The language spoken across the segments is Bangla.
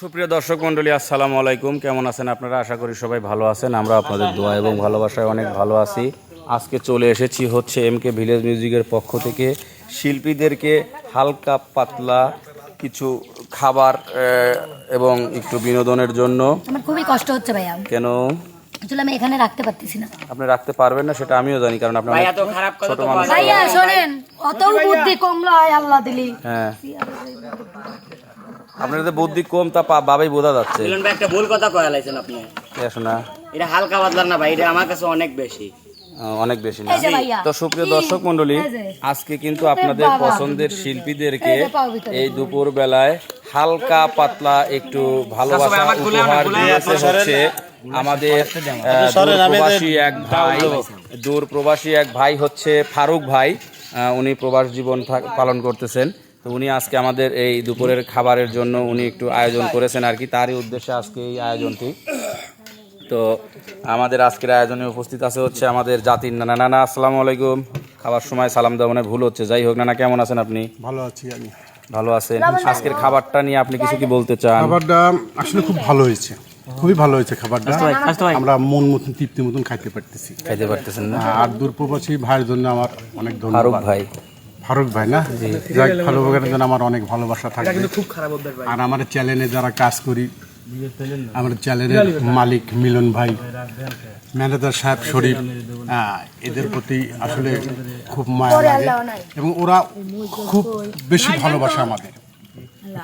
সুপ্রিয় দর্শক মণ্ডলী আসসালামু আলাইকুম। কেমন আছেন আপনারা? আশা করি সবাই ভালো আছেন। আমরা আপনাদের দোয়া এবং ভালোবাসায় অনেক ভালো আছি। আজকে চলে এসেছি হচ্ছে এম কে ভিলেজ মিউজিকের পক্ষ থেকে। শিল্পীদেরকে হালকা পাতলা কিছু খাবার এবং একটু বিনোদনের জন্য। আমার খুবই কষ্ট হচ্ছে ভাইয়া। কেন? আসলে আমি এখানে রাখতে পারতেছি না। আপনি রাখতে পারবেন না সেটা আমিও জানি কারণ আপনার ভাই এত খারাপ কথা ছোট তো মানুষ। ভাইয়া শোনেন অত বুদ্ধি কমলো আয় আল্লাহ দিলি। হ্যাঁ। আপনার যে বুদ্ধি কম তা বাবাই বোঝা যাচ্ছে। মিলন ভাই একটা ভুল কথা কয়া লাইছেন আপনি। শোনা এটা হালকা বাদলার না ভাই এটা আমার কাছে অনেক বেশি। অনেক বেশি না। তো সুপ্রিয় দর্শক মন্ডলী আজকে কিন্তু আপনাদের পছন্দের শিল্পীদেরকে এই দুপুর বেলায় হালকা পাতলা একটু ভালোবাসা উপহার দিয়েছে হচ্ছে আমাদের আহ, প্রবাসী এক ভাই দূর প্রবাসী এক ভাই হচ্ছে ফারুক ভাই। আহ, উনি প্রবাস জীবন পালন করতেছেন। তো উনি আজকে আমাদের এই দুপুরের খাবারের জন্য উনি একটু আয়োজন করেছেন আর কি। তারই উদ্দেশ্যে আজকে এই আয়োজনটি। তো আমাদের আজকের আয়োজনে উপস্থিত আছে হচ্ছে আমাদের জাতির নানা। নানা আসসালামু আলাইকুম। খাবার সময় সালাম দেওয়া মানে ভুল হচ্ছে। যাই হোক নানা কেমন আছেন আপনি? ভালো আছি আমি। ভালো আছেন। আজকের খাবারটা নিয়ে আপনি কিছু কি বলতে চান? খাবারটা আসলে খুব ভালো হয়েছে। খুবই ভালো হয়েছে খাবারটা। আমরা মন মতন তৃপ্তি মতন খাইতে পারতেছি। খাইতে পারতেছেন না? আর দূরপ্রবাসী ভাইয়ের জন্য আমার অনেক ধন্যবাদ। ভাই। ফারুক ভাই না? যাক ফারুক ভাইয়ের জন্য আমার অনেক ভালোবাসা থাকবে। আর আমার চ্যানেলে যারা কাজ করি আমার চ্যানেলের মালিক মিলন ভাই ম্যানেজার সাহেব শরীফ এদের প্রতি আসলে খুব মায়া লাগে। এবং ওরা খুব বেশি ভালোবাসে আমাদের।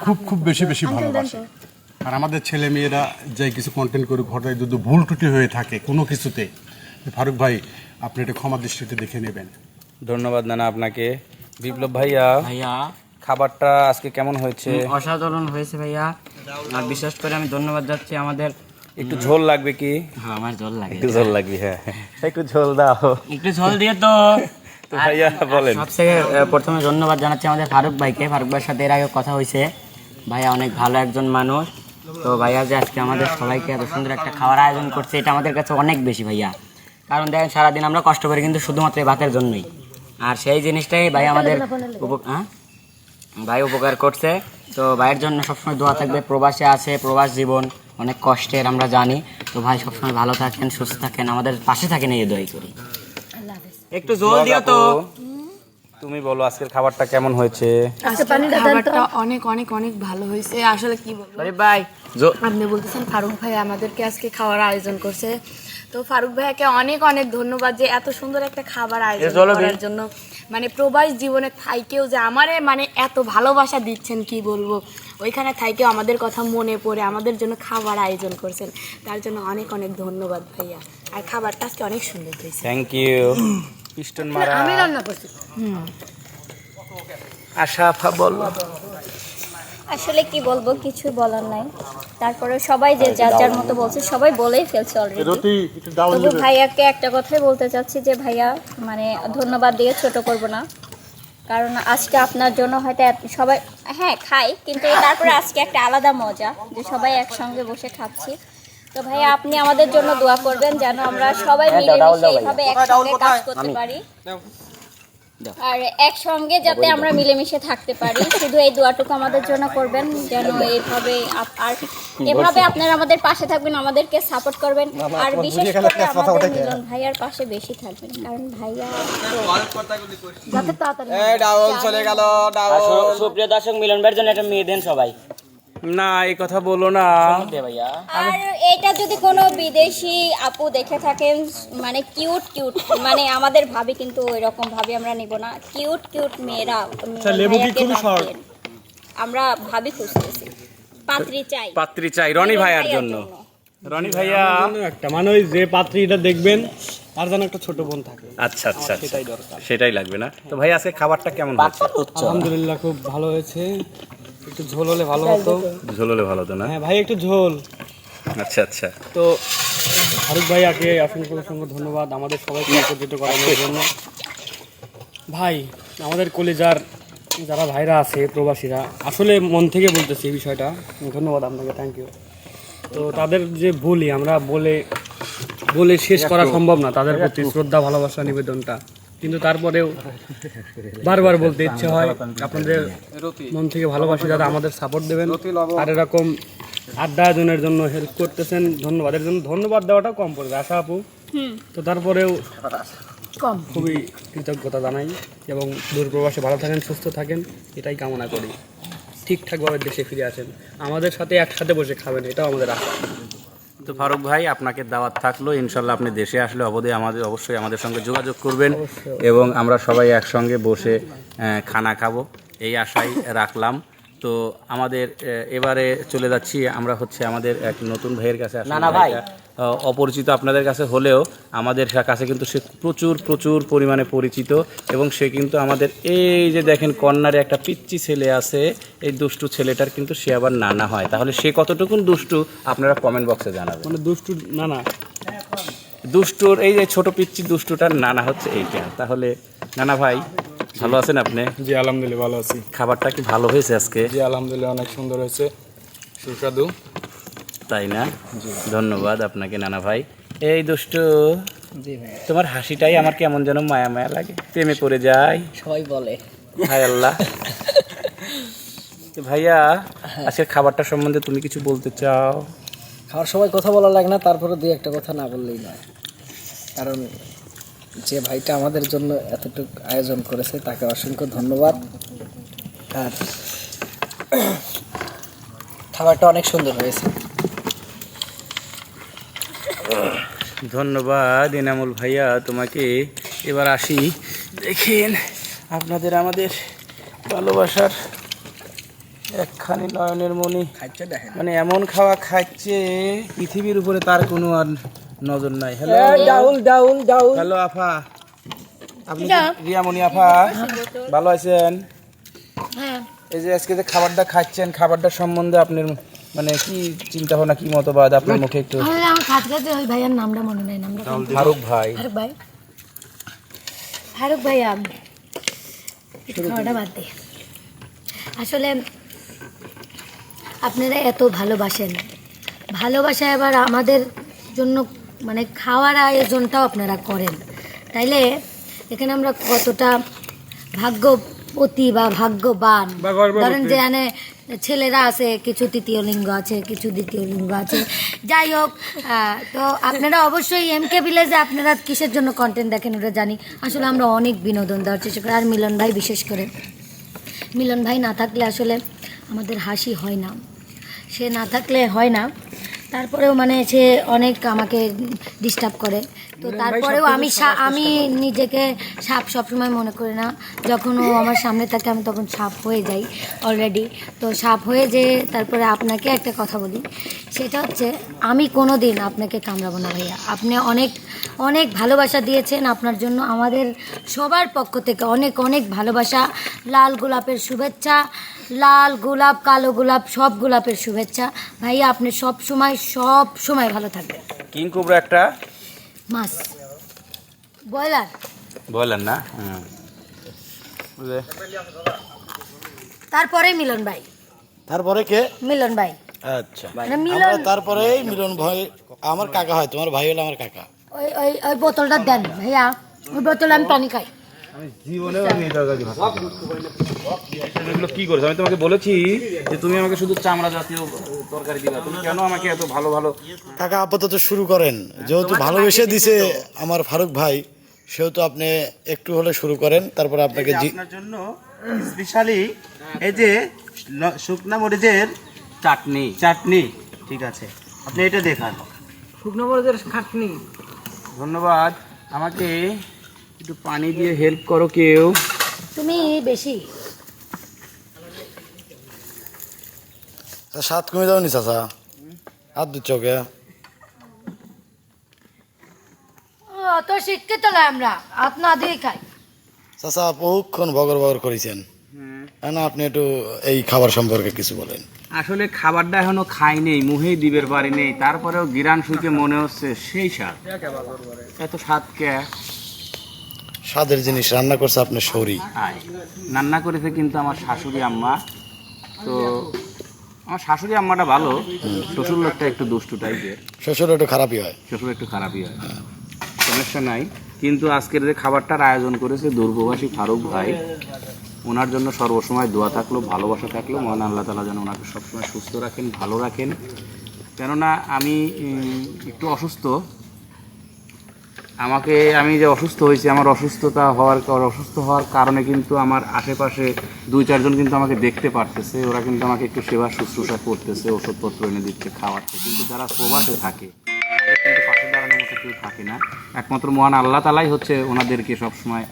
খুব খুব বেশি বেশি ভালোবাসে। আর আমাদের ছেলে মেয়েরা যাই কিছু কন্টেন্ট করে ঘটায় যদি ভুল ত্রুটি হয়ে থাকে কোনো কিছুতে ফারুক ভাই আপনি এটা ক্ষমা দৃষ্টিতে দেখে নেবেন। ধন্যবাদ নানা আপনাকে। বিপ্লব ভাইয়া ভাইয়া। খাবারটা আজকে কেমন হয়েছে? অসাধারণ হয়েছে ভাইয়া। আর বিশেষ করে আমি ধন্যবাদ যাচ্ছি আমাদের একটু ঝোল লাগবে কি? হ্যাঁ আমার জল লাগে। একটু ঝোল লাগবে হ্যাঁ। একটু ঝোল দাও। একটু ঝোল দিয়ে তো। তো ভাইয়া বলেন। সবথেকে প্রথমে ধন্যবাদ জানাচ্ছি আমাদের ফারুক ভাইকে। ফারুক ভাইয়ের সাথে এর আগে কথা হয়েছে। ভাইয়া অনেক ভালো একজন মানুষ। তো ভাইয়া যে আজকে আমাদের সবাইকে এত সুন্দর একটা খাওয়ার আয়োজন করছে এটা আমাদের কাছে অনেক বেশি ভাইয়া। কারণ দেখেন সারাদিন আমরা কষ্ট করি কিন্তু শুধুমাত্র এই ভাতের জন্যই। আর সেই জিনিসটাই ভাই আমাদের হ্যাঁ? ভাই উপকার করছে। তো ভাইয়ের জন্য সবসময় দোয়া থাকবে। প্রবাসে আছে প্রবাস জীবন অনেক কষ্টের আমরা জানি। তো ভাই সবসময় ভালো থাকেন সুস্থ থাকেন আমাদের পাশে থাকেন এই দোয়াই করি। একটু জল দিও তো। তুমি বলো আজকের খাবারটা কেমন হয়েছে? খাবারটা অনেক অনেক অনেক ভালো হয়েছে। আসলে কি বলব? ভাই আপনি বলতেছেন ফারুক ভাই আমাদেরকে আজকে খাওয়ার আয়োজন করছে। তো ফারুক ভাইয়াকে অনেক অনেক ধন্যবাদ যে এত সুন্দর একটা খাবার আয়োজন করার জন্য। মানে প্রবাস জীবনে থাইকেও যে আমারে মানে এত ভালোবাসা দিচ্ছেন কি বলব? ওইখানে থাইকেও আমাদের কথা মনে পড়ে আমাদের জন্য খাবার আয়োজন করছেন। তার জন্য অনেক অনেক ধন্যবাদ ভাইয়া। আর খাবারটা আজকে অনেক সুন্দর হয়েছে। থ্যাংক ইউ আমি রান্না করছি। আশা বল। আসলে কি বলব কিছু বলার নাই। তারপরে সবাই যে যার যার মতো বলছে সবাই বলেই ফেলছে অলরেডি তবু ভাইয়াকে একটা কথাই বলতে চাচ্ছি যে ভাইয়া মানে ধন্যবাদ দিয়ে ছোট করব না। কারণ আজকে আপনার জন্য হয়তো সবাই হ্যাঁ খাই কিন্তু তারপরে আজকে একটা আলাদা মজা যে সবাই একসঙ্গে বসে খাচ্ছি। তো ভাইয়া আপনি আমাদের জন্য দোয়া করবেন যেন আমরা সবাই মিলেমিশে এইভাবে একসঙ্গে কাজ করতে পারি। আর একসঙ্গে যাতে আমরা মিলেমিশে থাকতে পারি শুধু এই দোয়াটুকু আমাদের জন্য করবেন যেন এইভাবে আর এভাবে আপনারা আমাদের পাশে থাকবেন আমাদেরকে সাপোর্ট করবেন আর বিশেষ করে আমাদের মিলন ভাইয়ার পাশে বেশি থাকবেন কারণ ভাইয়া যাতে তাড়াতাড়ি সুপ্রিয় দর্শক মিলন ভাইয়ের জন্য একটা মেয়ে দেন সবাই। না এই কথা বলো না। দে ভাইয়া। আর এটা যদি কোনো বিদেশি আপু দেখে থাকেন মানে কিউট কিউট মানে আমাদের ভাবি কিন্তু ওই রকম ভাবি আমরা নিব না। কিউট কিউট মেয়েরা ভাইয়াকে ডাক দিন। আমরা ভাবি খুঁজতেছি। পাত্রী চাই। পাত্রী চাই রনি ভাইয়ার জন্য। রনি ভাইয়া। একটা মানে ওই যে পাত্রীটা দেখবেন তার যেন একটা ছোট বোন থাকে। আচ্ছা আচ্ছা আচ্ছা। সেটাই লাগবে না। তো ভাই আজকে খাবারটা কেমন হচ্ছে আলহামদুলিল্লাহ খুব ভালো হয়েছে। একটু ঝোল হলে ভালো হতো। ঝোল হলে ভালো তো না? হ্যাঁ ভাই একটু ঝোল। আচ্ছা আচ্ছা। তো ফারুক ভাই আগে অসংখ্য অসংখ্য ধন্যবাদ। আমাদের সবাইকে একত্রিত করানোর জন্য। ভাই আমাদের কলেজার যারা ভাইরা আছে প্রবাসীরা আসলে মন থেকে বলতেছি এই বিষয়টা। ধন্যবাদ আপনাকে থ্যাংক ইউ তো তাদের যে বলি আমরা বলে বলে শেষ করা সম্ভব না তাদের প্রতি শ্রদ্ধা ভালোবাসা নিবেদনটা। কিন্তু তারপরেও বারবার বলতে ইচ্ছে হয় আপনাদের মন থেকে ভালোবাসি দাদা আমাদের সাপোর্ট দেবেন। আর এরকম আড্ডা আয়োজনের জন্য হেল্প করতেছেন ধন্যবাদের জন্য ধন্যবাদ দেওয়াটা কম পড়বে আশা আপু। তো তারপরেও কম। খুবই কৃতজ্ঞতা জানাই এবং দূরপ্রবাসে ভালো থাকেন সুস্থ থাকেন এটাই কামনা করি। ঠিকঠাকভাবে দেশে ফিরে আসেন। আমাদের সাথে একসাথে বসে খাবেন এটাও আমাদের আশা। তো ফারুক ভাই আপনাকে দাওয়াত থাকল। ইনশাল্লাহ আপনি দেশে আসলে অবধি আমাদের অবশ্যই আমাদের সঙ্গে যোগাযোগ করবেন এবং আমরা সবাই একসঙ্গে বসে খানা খাব। এই আশাই রাখলাম। তো আমাদের এবারে চলে যাচ্ছি। আমরা হচ্ছে আমাদের এক নতুন ভাইয়ের কাছে আসলে নানা ভাই। অপরিচিত আপনাদের কাছে হলেও আমাদের কাছে কিন্তু সে প্রচুর প্রচুর পরিমাণে পরিচিত এবং সে কিন্তু আমাদের এই যে দেখেন কর্নারে একটা পিচ্চি ছেলে আছে এই দুষ্টু ছেলেটার কিন্তু সে আবার নানা হয়। তাহলে সে কতটুকুন দুষ্টু আপনারা কমেন্ট বক্সে জানাবেন। মানে দুষ্টু না না দুষ্টুর এই যে ছোট পিচ্চি দুষ্টুটার নানা হচ্ছে এইটা। তাহলে নানা ভাই ভালো আছেন আপনি? জি আলহামদুলিল্লাহ ভালো আছি। খাবারটা কি ভালো হয়েছে আজকে? জি আলহামদুলিল্লাহ অনেক সুন্দর হয়েছে। সুস্বাদু। তাই না? ধন্যবাদ আপনাকে নানা ভাই। এই দুষ্টু তোমার হাসিটাই আমার কেমন যেন মায়া মায়া লাগে। প্রেমে পড়ে যায় সবাই বলে। হায় আল্লাহ। ভাইয়া আজকের খাবারটা সম্বন্ধে তুমি কিছু বলতে চাও? খাওয়ার সময় কথা বলা লাগে না তারপরে দুই একটা কথা না বললেই নয়। কারণ যে ভাইটা আমাদের জন্য এতটুকু আয়োজন করেছে তাকে অসংখ্য ধন্যবাদ। আর খাবারটা অনেক সুন্দর হয়েছে। ধন্যবাদ এনামুল ভাইয়া তোমাকে এবার আসি। দেখেন আপনাদের আমাদের ভালোবাসার একখানি নয়নের মনি মানে এমন খাওয়া খাচ্ছে পৃথিবীর উপরে তার কোনো আর নজর নাই। হ্যালো ডাউল ডাউল ডাউল। হ্যালো আফা। আপনি রিয়ামণি আফা। ভালো আছেন? হ্যাঁ। এই যে আজকে যে খাবারটা খাচ্ছেন খাবারটা সম্বন্ধে আপনার মানে কি চিন্তা ভাবনা কি মতবাদ আপনার মুখে একটু? ওই ভাইয়ার নামটা মনে নেই নামটা ফারুক ভাই। ফারুক ভাই। ফারুক ভাইয়া একটু খাওয়াটা বাদ দে। আসলে আপনারা এত ভালোবাসেন। ভালোবাসা এবার আমাদের জন্য মানে খাওয়ার আয়োজনটাও আপনারা করেন। তাইলে এখানে আমরা কতটা ভাগ্যবতী বা ভাগ্যবান? ধরেন যে এখানে ছেলেরা আছে কিছু তৃতীয় লিঙ্গ আছে কিছু দ্বিতীয় লিঙ্গ আছে। যাই হোক তো আপনারা অবশ্যই এম কে ভিলেজে আপনারা কিসের জন্য কন্টেন্ট দেখেন ওটা জানি। আসলে আমরা অনেক বিনোদন দেওয়ার চেষ্টা করি। আর মিলন ভাই বিশেষ করে। মিলন ভাই না থাকলে আসলে আমাদের হাসি হয় না। সে না থাকলে হয় না। তারপরেও মানে সে অনেক আমাকে ডিস্টার্ব করে। তো তারপরেও আমি সা- আমি নিজেকে সাপ সবসময় মনে করি না। যখন ও আমার সামনে থাকে আমি তখন সাপ হয়ে যাই অলরেডি তো সাপ হয়ে যে তারপরে আপনাকে একটা কথা বলি। সেটা হচ্ছে আমি কোনো দিন আপনাকে কামড়াবো না ভাইয়া। আপনি অনেক অনেক ভালোবাসা দিয়েছেন আপনার জন্য। আমাদের সবার পক্ষ থেকে অনেক অনেক ভালোবাসা। লাল গোলাপের শুভেচ্ছা। লাল গোলাপ কালো গোলাপ সব গোলাপের শুভেচ্ছা। ভাইয়া আপনি সব সময় সব সময় ভালো থাকবেন। কিং কুবরা একটা? মাছ। ব্রয়লার। বলেন না? তারপরে মিলন ভাই। তারপরে কে? মিলন ভাই। আচ্ছা। মানে মিলন তারপরে মিলন ভাই আমার কাকা হয় তোমার ভাই হলো আমার কাকা। ওই ওই ওই বোতলটা দেন ভাইয়া। ওই বোতলে আমি পানি খাই। এগুলো কি করেছ আমি তোমাকে বলেছি যে তুমি আমাকে শুধু চামড়া জাতীয় তরকারি দিবা। তুমি কেন আমাকে এত ভালো ভালো কাকা আপাতত শুরু করেন। যেহেতু ভালোবেসে দিছে আমার ফারুক ভাই সেহেতু আপনি একটু হলে শুরু করেন তারপরে আপনাকে আপনার জন্য স্পেশালি এই যে শুকনা মরিচের চাটনি। চাটনি। ঠিক আছে। আপনি এটা দেখান। শুকনো মরিচের খাটনি। ধন্যবাদ। আমাকে একটু পানি দিয়ে হেল্প করো কেউ। তুমি বেশি। তা স্বাদ কমে যাও নি চাচা। হাত দিচ্ছ কে? অত শিক্ষিত আমরা আপনা দিয়ে খাই। চাচা বহুক্ষণ বগর বগর করেছেন। না আপনি একটু এই খাবার সম্পর্কে কিছু বলেন। আসলে খাবারটা এখনও খাই নেই মুহেই দিবের বাড়ি নেই। তারপরেও গিরান শুকে মনে হচ্ছে সেই স্বাদ। এত স্বাদ কে? স্বাদের জিনিস রান্না করছে আপনার শরী রান্না করেছে কিন্তু আমার শাশুড়ি আম্মা। তো আমার শাশুড়ি আম্মাটা ভালো শ্বশুর লোকটা একটু দুষ্টু টাইপের। শ্বশুর একটু খারাপই হয়। শ্বশুর একটু খারাপই হয়। সমস্যা নাই। কিন্তু আজকের যে খাবারটার আয়োজন করেছে দুর্গবাসী ফারুক ভাই ওনার জন্য সর্বসময় দোয়া থাকল ভালোবাসা থাকল। মহান আল্লাহ তালা যেন ওনাকে সবসময় সুস্থ রাখেন ভালো রাখেন। কেননা আমি একটু অসুস্থ আমাকে আমি যে অসুস্থ হয়েছি আমার অসুস্থতা হওয়ার অসুস্থ হওয়ার কারণে কিন্তু আমার আশেপাশে দুই চারজন কিন্তু আমাকে দেখতে পারতেছে। ওরা কিন্তু আমাকে একটু সেবা শুশ্রূষা করতেছে ওষুধপত্র এনে দিচ্ছে খাওয়াচ্ছে। কিন্তু যারা প্রবাসে থাকে কিন্তু পাশে দাঁড়ানোর মতো কেউ থাকে না। একমাত্র মহান আল্লাহ তালাই হচ্ছে ওনাদেরকে সবসময়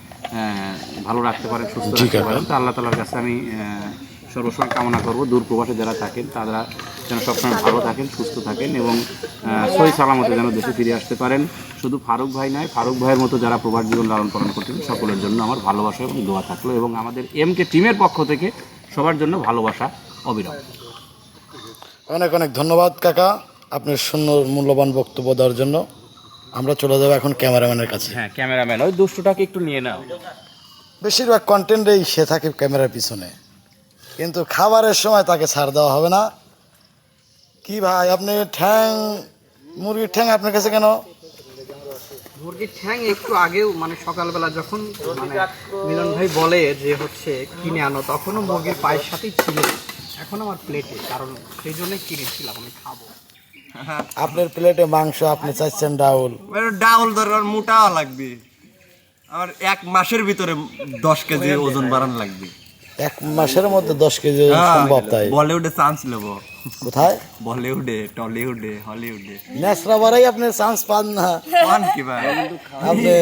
ভালো রাখতে পারেন সুস্থ রাখতে পারেন। তো আল্লাহ তালার কাছে আমি সর্বসময় কামনা করব দূর প্রবাসে যারা থাকেন তারা যেন সবসময় ভালো থাকেন সুস্থ থাকেন এবং সহি সালামতে যেন দেশে ফিরে আসতে পারেন। শুধু ফারুক ভাই নয় ফারুক ভাইয়ের মতো যারা প্রবাস জীবন লালন পালন করতেন সকলের জন্য আমার ভালোবাসা এবং দোয়া থাকল এবং আমাদের এম কে টিমের পক্ষ থেকে সবার জন্য ভালোবাসা অবিরাম অনেক অনেক ধন্যবাদ কাকা আপনার সুন্দর মূল্যবান বক্তব্য দেওয়ার জন্য। আমরা চলে যাব এখন ক্যামেরাম্যানের কাছে। হ্যাঁ ক্যামেরাম্যান ওই দুষ্টটাকে একটু নিয়ে নাও। বেশিরভাগ কন্টেন্টেই সে থাকে ক্যামেরার পিছনে। কিন্তু খাবারের সময় তাকে ছাড় দেওয়া হবে না। কি ভাই আপনি ঠ্যাং মুরগির ঠ্যাং আপনার কাছে কেন? মুরগির ঠ্যাং একটু আগেও মানে সকালবেলা যখন মানে মিলন ভাই বলে যে হচ্ছে কিনে আনো তখনও মুরগির পায়ের সাথেই ছিল। এখন আমার প্লেটে কারণ সেই জন্যই কিনেছিলাম আমি খাব। আপনার প্লেটে মাংস আপনি চাইছেন ডাউল। ডাউল দরকার মোটাও লাগবে। আমার এক মাসের ভিতরে দশ কেজি ওজন বাড়ানো লাগবে। এক মাসের মধ্যে দশ কেজি হ্যাঁ, সম্ভব তাই। বলিউডে চান্স নেব। কোথায়? বলিউডে টলিউডে হলিউডে। ন্যাসরা বারাই আপনি চান্স পান না। পান কি ভাই? আপনি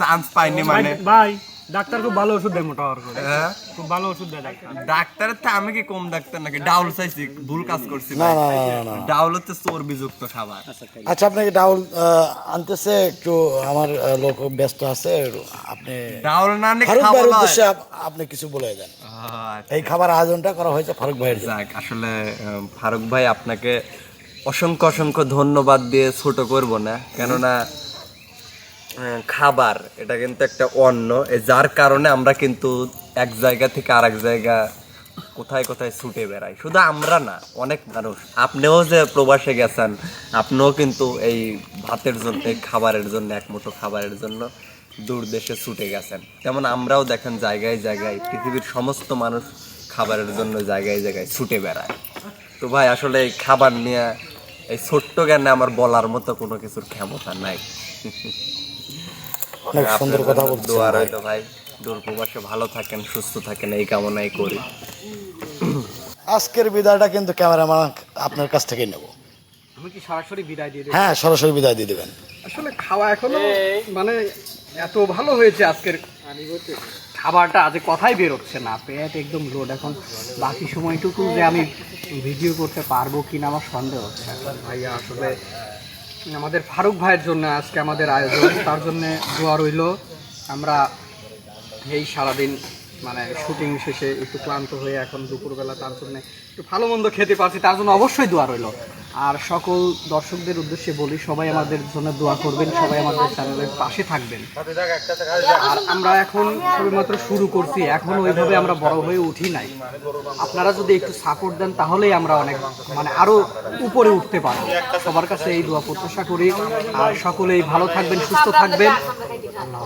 চান্স পাইনি মানে। ভাই ডাক্তার খুব ভালো ওষুধ দেয় মোটা হওয়ার করে হ্যাঁ? খুব ভালো ওষুধ দেয় ডাক্তার। ডাক্তারের তো আমি কি কম ডাক্তার নাকি? ডাউল চাইছি ভুল কাজ করছি না না না না, না। ডাউল হচ্ছে চর্বিযুক্ত খাবার। আচ্ছা আপনাকে ডাউল আনতেছে একটু আমার লোক ব্যস্ত আছে আপনি ডাউল না নিয়ে খাবার উদ্দেশ্যে আপনি কিছু বলে দেন। আচ্ছা। এই খাবার আয়োজনটা করা হয়েছে ফারুক ভাইয়ের জন্য। যাক আসলে ফারুক ভাই আপনাকে অসংখ্য অসংখ্য ধন্যবাদ দিয়ে ছোট করব না। কেননা খাবার, এটা কিন্তু একটা অন্য যার কারণে আমরা কিন্তু এক জায়গা থেকে আরেক জায়গা কোথায় কোথায় ছুটে বেড়াই। শুধু আমরা না, অনেক মানুষ। আপনিও যে প্রবাসে গেছেন, আপনিও কিন্তু এই ভাতের জন্য খাবারের জন্য, এক মুঠো খাবারের জন্য দূর দেশে ছুটে গেছেন। তেমন আমরাও দেখেন জায়গায় জায়গায়, পৃথিবীর সমস্ত মানুষ খাবারের জন্য জায়গায় জায়গায় ছুটে বেড়ায়। তো ভাই, আসলে এই খাবার নিয়ে, এই ছোট্ট জ্ঞানে আমার বলার মতো কোনো কিছুর ক্ষমতা নাই। অনেক সুন্দর কথা বলছেন দোয়া ভাই। রইল ভাই। দূর প্রবাসে ভালো থাকেন সুস্থ থাকেন এই কামনাই করি। আজকের বিদায়টা কিন্তু ক্যামেরাম্যান আপনার কাছ থেকে নেব। আমি কি সরাসরি বিদায় দিয়ে দেবো? হ্যাঁ সরাসরি বিদায় দিয়ে দেবেন। আসলে খাওয়া এখনও মানে এত ভালো হয়েছে আজকের খাবারটা আজ কথাই বেরোচ্ছে না। পেট একদম লোড এখন বাকি সময়টুকু যে আমি ভিডিও করতে পারব কিনা আমার সন্দেহ হচ্ছে। ভাইয়া আসলে আমাদের ফারুক ভাইয়ের জন্য আজকে আমাদের আয়োজন। তার জন্য দোয়া রইল। আমরা এই সারাদিন মানে শুটিং শেষে একটু ক্লান্ত হয়ে এখন দুপুরবেলা তার জন্য একটু ভালো মন্দ খেতে পারছি, তার জন্য অবশ্যই দোয়া রইল। আর সকল দর্শকদের উদ্দেশ্যে বলি, সবাই আমাদের জন্য দোয়া করবেন, সবাই আমাদের চ্যানেলের পাশে থাকবেন। আর আমরা এখন সবেমাত্র শুরু করছি, এখন ওইভাবে আমরা বড় হয়ে উঠি নাই। আপনারা যদি একটু সাপোর্ট দেন, তাহলেই আমরা অনেক মানে আরও উপরে উঠতে পারব। সবার কাছে এই দোয়া প্রত্যাশা করি। আর সকলেই ভালো থাকবেন, সুস্থ থাকবেন। আল্লাহ।